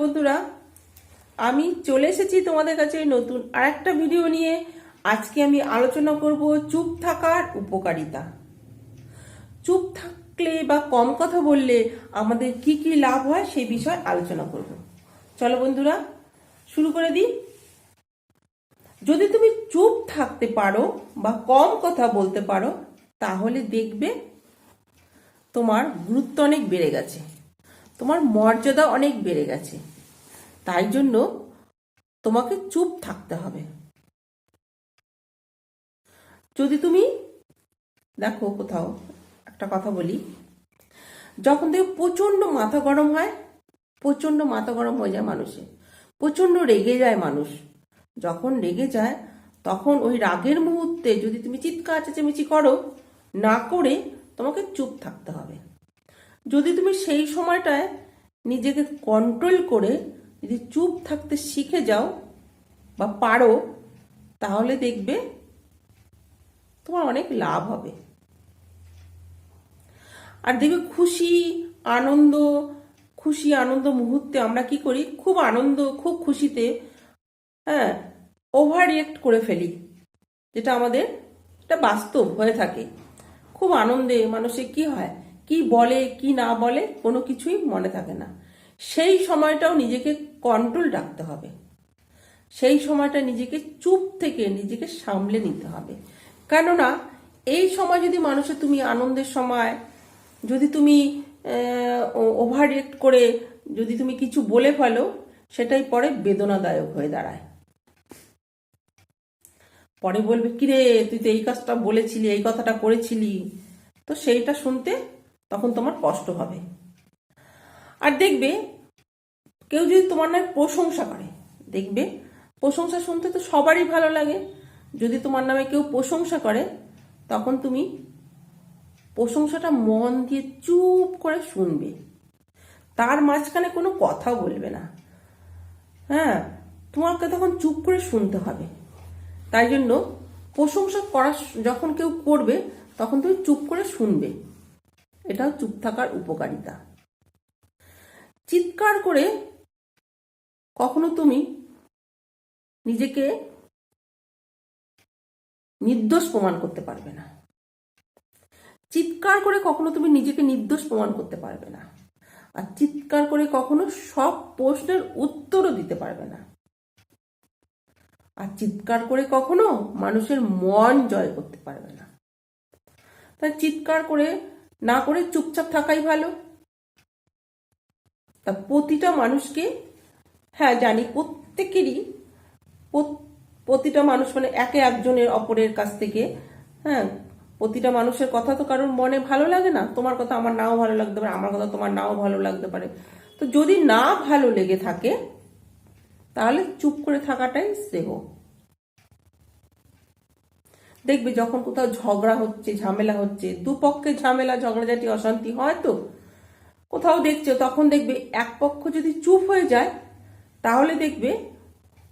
বন্ধুরা, আমি চলে এসেছি তোমাদের কাছে নতুন আরেকটা ভিডিও নিয়ে। আজকে আমি আলোচনা করব চুপ থাকার উপকারিতা। চুপ থাকলে বা কম কথা বললে আমাদের কি কি লাভ হয় সেই বিষয়ে আলোচনা করব। চলো বন্ধুরা, শুরু করে দিই। যদি তুমি চুপ থাকতে পারো বা কম কথা বলতে পারো, তাহলে দেখবে তোমার গুরুত্ব অনেক বেড়ে গেছে। তোমার মর্যাদা অনেক বেড়ে গেছে। তাই জন্য তোমাকে চুপ থাকতে হবে। যদি তুমি, দেখো কোথাও একটা কথা বলি, যখন দেখো প্রচণ্ড মাথা গরম হয়, প্রচণ্ড মাথা গরম হয়ে যায় মানুষে প্রচণ্ড রেগে যায় মানুষ। যখন রেগে যায়, তখন ওই রাগের মুহূর্তে যদি তুমি চিৎকার চেঁচেমেচি করো, না করে তোমাকে চুপ থাকতে হবে। যদি তুমি সেই সময়টায় নিজেকে কন্ট্রোল করে যদি চুপ থাকতে শিখে যাও বা পারো, তাহলে দেখবে তোমার অনেক লাভ হবে। আর দেখবে খুশি, আনন্দ খুশি, আনন্দ মুহূর্তে আমরা কি করি? খুব আনন্দ, খুব খুশিতে হ্যাঁ ওভার রিয়েক্ট করে ফেলি, যেটা আমাদের এটা বাস্তব হয়ে থাকে। খুব আনন্দে মানুষের কি হয়? কি বলে, কি না বলে, কোনো কিছুই মনে থাকে না। সেই সময়টাও নিজেকে কন্ট্রোল রাখতে হবে। সেই সময়টা নিজেকে চুপ থেকে নিজেকে সামলে নিতে হবে। কেননা, এই সময় যদি মানুষের তুমি আনন্দের সময়, যদি তুমি ওভার রিয়েক্ট করে যদি তুমি কিছু বলে ফেলো, সেটাই পরে বেদনাদায়ক হয়ে দাঁড়ায়। পরে বলবে, কিরে, তুই তো এই কাজটা বলেছিলি, এই কথাটা করেছিলি। তো সেইটা শুনতে তখন তোমার কষ্ট হবে। আর দেখবে, কেউ যদি তোমার নামে প্রশংসা করে, দেখবে, প্রশংসা শুনতে তো সবারই ভালো লাগে। যদি তোমার নামে কেউ প্রশংসা করে, তখন তুমি প্রশংসাটা মন দিয়ে চুপ করে শুনবে। তার মাঝখানে কোনো কথা বলবে না। হ্যাঁ তোমাকে তখন চুপ করে শুনতে হবে। তাই জন্য প্রশংসা করা যখন কেউ করবে, তখন তুমি চুপ করে শুনবে। এটাও চুপ থাকার উপকারিতা। চিৎকার করে কখনো তুমি নিজেকে নির্দোষ প্রমাণ করতে পারবে না। চিৎকার করে কখনো তুমি নিজেকে নির্দোষ প্রমাণ করতে পারবে না। আর চিৎকার করে কখনো সব প্রশ্নের উত্তরও দিতে পারবে না। আর চিৎকার করে কখনো মানুষের মন জয় করতে পারবে না। তাই চিৎকার করে না করে চুপচাপ থাকাই ভালো। তা প্রতিটা মানুষকে হ্যাঁ জানি প্রত্যেকেরই প্রতিটা মানুষ মানে একে একজনের অপরের কাছ থেকে হ্যাঁ প্রতিটা মানুষের কথা তো কারোর মনে ভালো লাগে না, তোমার কথা আমার নাও ভালো লাগতে পারে, আমার কথা তোমার নাও ভালো লাগতে পারে। তো যদি না ভালো লেগে থাকে, তাহলে চুপ করে থাকাটাই শ্রেয়। দেখবে যখন কোথাও ঝগড়া হচ্ছে, ঝামেলা হচ্ছে, দুপক্ষে ঝামেলা, ঝগড়াঝাটি, অশান্তি হয় তো? কোথাও দেখছ, তখন দেখবে এক পক্ষ যদি চুপ হয়ে যায়, তাহলে দেখবে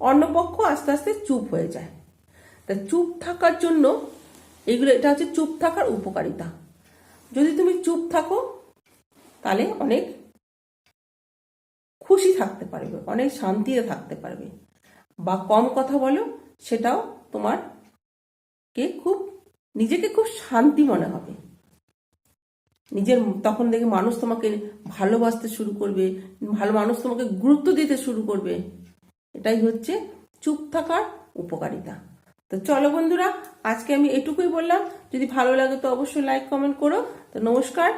অন্য পক্ষ আস্তে আস্তে চুপ হয়ে যায়। তা চুপ থাকার জন্য এগুলো, এটা হচ্ছে চুপ থাকার উপকারিতা। যদি তুমি চুপ থাকো, তাহলে অনেক খুশি থাকতে পারবে, অনেক শান্তিতে থাকতে পারবে। বা কম কথা বলো, সেটাও তোমার কে খুব, নিজেকে খুব শান্তি মনে হবে। নিজের তখন দেখে মানুষ তোমাকে ভালোবাসতে শুরু করবে, ভালো মানুষ তোমাকে গুরুত্ব দিতে শুরু করবে। এটাই হচ্ছে চুপ থাকার উপকারিতা। তো চলো বন্ধুরা, আজকে আমি এটুকুই বললাম। যদি ভালো লাগে তো অবশ্যই লাইক কমেন্ট করো। তো নমস্কার।